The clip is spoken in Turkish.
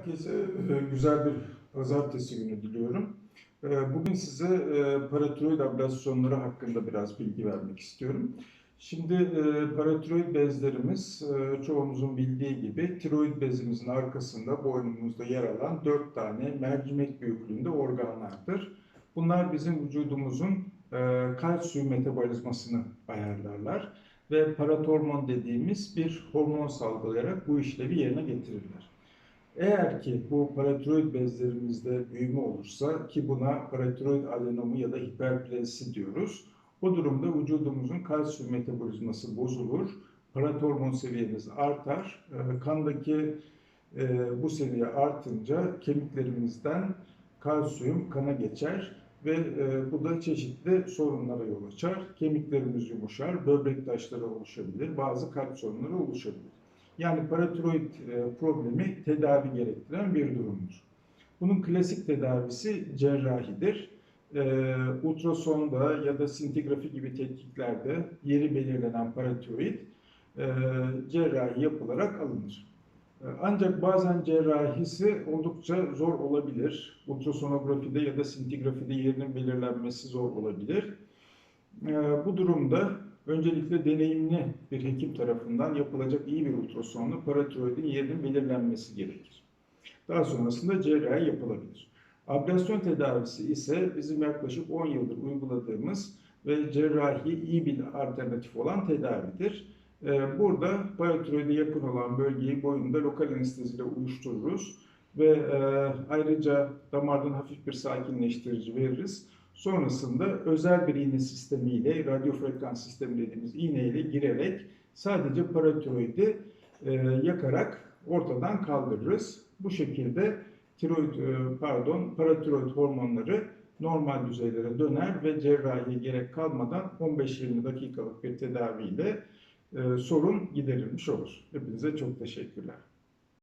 Herkese e, güzel bir pazartesi günü diliyorum. E, Bugün size e, paratiroid ablasyonları hakkında biraz bilgi vermek istiyorum. Şimdi paratiroid bezlerimiz çoğumuzun bildiği gibi tiroid bezimizin arkasında boynumuzda yer alan dört tane mercimek büyüklüğünde organlardır. Bunlar bizim vücudumuzun kalsiyum metabolizmasını ayarlarlar ve paratormon dediğimiz bir hormon salgılayarak bu işlevi yerine getirirler. Eğer ki bu paratiroid bezlerimizde büyüme olursa ki buna paratiroid adenomu ya da hiperplezi diyoruz. O durumda vücudumuzun kalsiyum metabolizması bozulur, paratormon seviyemiz artar, e, kandaki e, bu seviye artınca kemiklerimizden kalsiyum kana geçer ve e, bu da çeşitli sorunlara yol açar. Kemiklerimiz yumuşar, böbrek taşları oluşabilir, bazı kalp sorunları oluşabilir. Yani paratiroid e, problemi tedavi gerektiren bir durumdur. Bunun klasik tedavisi cerrahidir. E, ultrasonda ya da sintigrafi gibi tetkiklerde yeri belirlenen paratiroid e, cerrahi yapılarak alınır. Ancak bazen cerrahisi oldukça zor olabilir. Ultrasonografide ya da sintigrafide yerinin belirlenmesi zor olabilir. Bu durumda öncelikle deneyimli bir hekim tarafından yapılacak iyi bir ultrasonla paratiroidin yerinin belirlenmesi gerekir. Daha sonrasında cerrahi yapılabilir. Ablasyon tedavisi ise bizim yaklaşık 10 yıldır uyguladığımız ve cerrahi iyi bir alternatif olan tedavidir. Ee, Burada paratiroide yakın olan bölgeyi boyunda lokal anesteziyle uyuştururuz ve e, ayrıca damardan hafif bir sakinleştirici veririz. Sonrasında özel bir iğne sistemiyle, radyo frekans sistemi dediğimiz iğneyle girerek sadece paratiroidi e, yakarak ortadan kaldırırız. Bu şekilde tiroid, e, pardon, paratiroid hormonları normal düzeylere döner ve cerrahiye gerek kalmadan 15-20 dakikalık bir tedaviyle e, sorun giderilmiş olur. Hepinize çok teşekkürler.